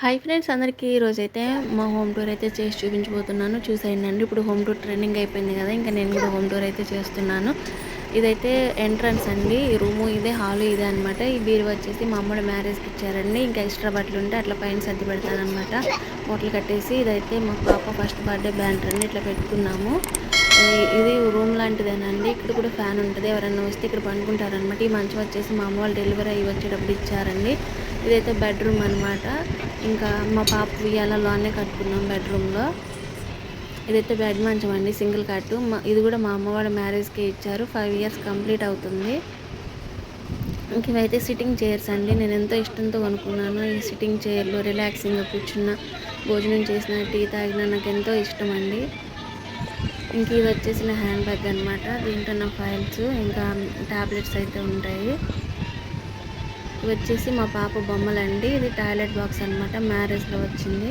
Hi friends అందరికీ ఈరోజు అయితే మా హోమ్ టూర్ అయితే చేసి చూపించబోతున్నాను. చూసేయండి ఇప్పుడు హోమ్ టూర్ ట్రైనింగ్ అయిపోయింది కదా ఇంకా నేను కూడా హోమ్ టూర్ అయితే చేస్తున్నాను. ఇదైతే ఎంట్రన్స్ అండి ఈ రూము ఇదే హాల్ ఇదే అనమాట ఈ బీరు వచ్చేసి మా అమ్మడు మ్యారేజ్కి ఇచ్చారండి ఇంకా ఎక్స్ట్రా బట్టలు ఉంటే అట్లా పైన సర్ది పెడతానమాట మూటలు కట్టేసి ఇదైతే మా పాప ఫస్ట్ బర్త్డే బ్యాంటర్ అండి ఇట్లా పెట్టుకున్నాము. ఇది రూమ్ లాంటిదేనండి ఇక్కడ కూడా ఫ్యాన్ ఉంటుంది ఎవరైనా వస్తే ఇక్కడ పండుకుంటారనమాట ఈ మంచం వచ్చేసి మా అమ్మ వాళ్ళు డెలివరీ అయ్యి వచ్చేటప్పుడు ఇచ్చారండి. ఇదైతే బెడ్రూమ్ అనమాట ఇంకా మా పాప ఉయ్యాలలోనే కట్టుకున్నాం బెడ్రూమ్లో. ఇదైతే బెడ్ మంచం అండి సింగిల్ కట్టు. ఇది కూడా మా అమ్మ వాళ్ళ మ్యారేజ్కి ఇచ్చారు. ఫైవ్ ఇయర్స్ కంప్లీట్ అవుతుంది. ఇంక ఇవైతే సిట్టింగ్ చైర్స్ అండి. నేను ఎంతో ఇష్టంతో కొనుక్కున్నాను. ఈ సిట్టింగ్ చైర్లో రిలాక్సింగ్గా కూర్చున్న భోజనం చేసిన టీ తాగిన నాకు ఎంతో ఇష్టం అండి. ఇంక ఇది వచ్చేసి నా హ్యాండ్ బ్యాగ్ అనమాట దీంట్లో నా ఫైల్స్ ఇంకా టాబ్లెట్స్ అయితే ఉంటాయి. ఇవి వచ్చేసి మా పాప బొమ్మలండి. ఇది టాయిలెట్ బాక్స్ అనమాట మ్యారేజ్లో వచ్చింది.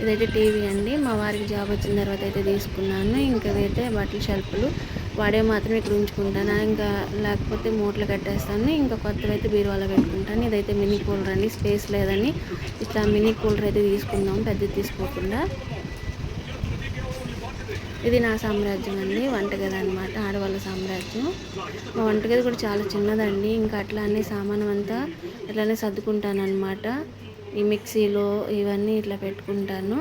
ఇదైతే టీవీ అండి. మా వారికి జాబ్ వచ్చిన తర్వాత అయితే తీసుకున్నాను. ఇంకా ఇదైతే బట్టల షెల్ఫ్లు వాడే మాత్రం ఇక్కడ ఉంచుకుంటాను. ఇంకా లేకపోతే మూటలు కట్టేస్తాను. ఇంకా కొత్తవి అయితే బీరువాలో పెట్టుకుంటాను. ఇదైతే మినీ కూలర్ అండి. స్పేస్ లేదని ఇట్లా మినీ కూలర్ అయితే తీసుకుందాం పెద్దది తీసుకోకుండా. ఇది నా సామ్రాజ్యం అండి వంటగది అనమాట ఆడవాళ్ళ సామ్రాజ్యం. మా వంటగది కూడా చాలా చిన్నదండి ఇంకా అట్లా అన్ని సామానం అంతా ఇట్లానే సర్దుకుంటాను అనమాట ఈ మిక్సీలో ఇవన్నీ ఇట్లా పెట్టుకుంటాను.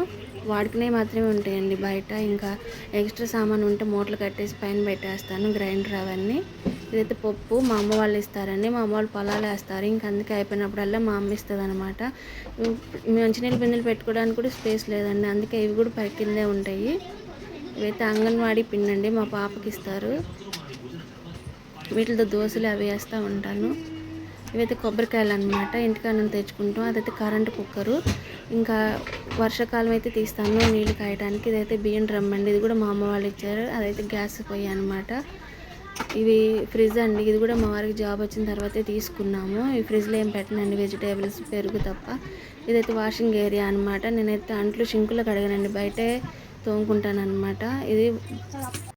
వాడుకునే మాత్రమే ఉంటాయండి బయట ఇంకా ఎక్స్ట్రా సామాన్ ఉంటే మూటలు కట్టేసి పైన పెట్టేస్తాను గ్రైండర్ అవన్నీ. ఇదైతే పప్పు మా అమ్మ వాళ్ళు ఇస్తారండి మా అమ్మ వాళ్ళు పొలాలు వేస్తారు ఇంక అందుకే అయిపోయినప్పుడల్లా మా అమ్మ ఇస్తుంది అనమాట మంచినీళ్ళ బిందెలు పెట్టుకోవడానికి కూడా స్పేస్ లేదండి అందుకే ఇవి కూడా పై కిందే ఉంటాయి. ఇవైతే అంగన్వాడీ పిండి అండి మా పాపకి ఇస్తారు. వీటితో దోశలు అవి వేస్తూ ఉంటాను. ఇవైతే కొబ్బరికాయలు అనమాట ఇంటికాడ తెచ్చుకుంటాం. అదైతే కరెంటు కుక్కరు. ఇంకా వర్షాకాలం అయితే తీస్తాను నీళ్ళు కాయడానికి ఇదైతే బియ్యం డ్రమ్ అండి ఇది కూడా మా అమ్మ వాళ్ళు ఇచ్చారు. అదైతే గ్యాస్ పొయ్యి అనమాట ఇవి ఫ్రిడ్జ్ అండి ఇది కూడా మా వారికి జాబ్ వచ్చిన తర్వాతే తీసుకున్నాము. ఈ ఫ్రిడ్జ్లో ఏం పెట్టనండి వెజిటేబుల్స్ పెరుగు తప్ప. ఇదైతే వాషింగ్ ఏరియా అనమాట నేనైతే అంట్లు షింకులో కడగనండి బయటే తోముకుంటాను అనమాట ఇది